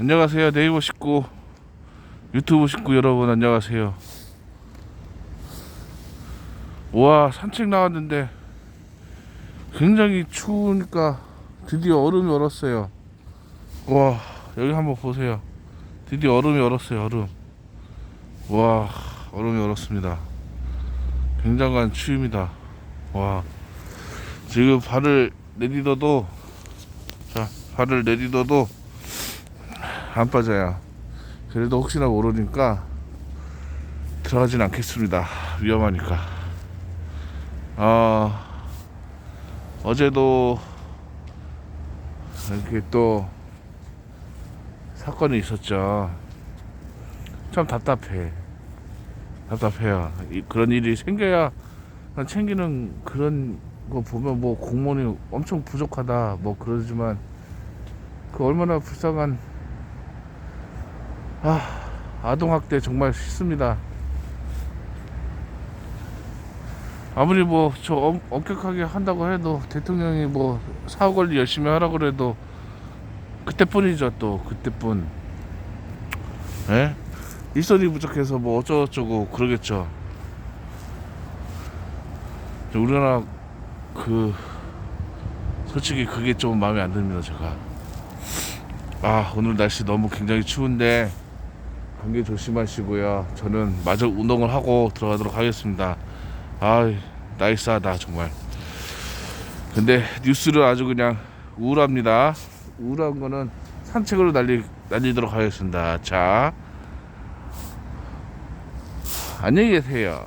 안녕하세요. 네이버 식구 유튜브 식구 여러분 안녕하세요. 와 산책 나왔는데 굉장히 추우니까 드디어 얼음이 얼었어요. 와 여기 한번 보세요. 드디어 얼음이 얼었어요 얼음. 와 얼음이 얼었습니다. 굉장한 추위입니다. 와 지금 발을 내딛어도 자 발을 내딛어도 안 빠져요 그래도 혹시나 모르니까 들어가진 않겠습니다. 위험하니까. 아 어제도 이렇게 또 사건이 있었죠. 참 답답해. 답답해요. 이- 그런 일이 생겨야 챙기는 그런 거 보면 뭐 공무원이 엄청 부족하다 뭐 그러지만 그 얼마나 불쌍한 아 아동학대 정말 싫습니다. 아무리 뭐 저 엄격하게 한다고 해도 대통령이 뭐 사후 관리 열심히 하라고 그래도 그때뿐이죠 또 그때뿐. 예? 일손이 부족해서 뭐 어쩌고저쩌고 그러겠죠. 우리나라 그 솔직히 그게 좀 마음에 안 듭니다 제가. 아 오늘 날씨 너무 굉장히 추운데 감기 조심하시고요. 저는 마저 운동을 하고 들어가도록 하겠습니다. 아 나이스하다 정말. 근데 뉴스를 아주 그냥 우울합니다. 우울한 거는 산책으로 날리, 날리도록 하겠습니다. 자. 안녕히 계세요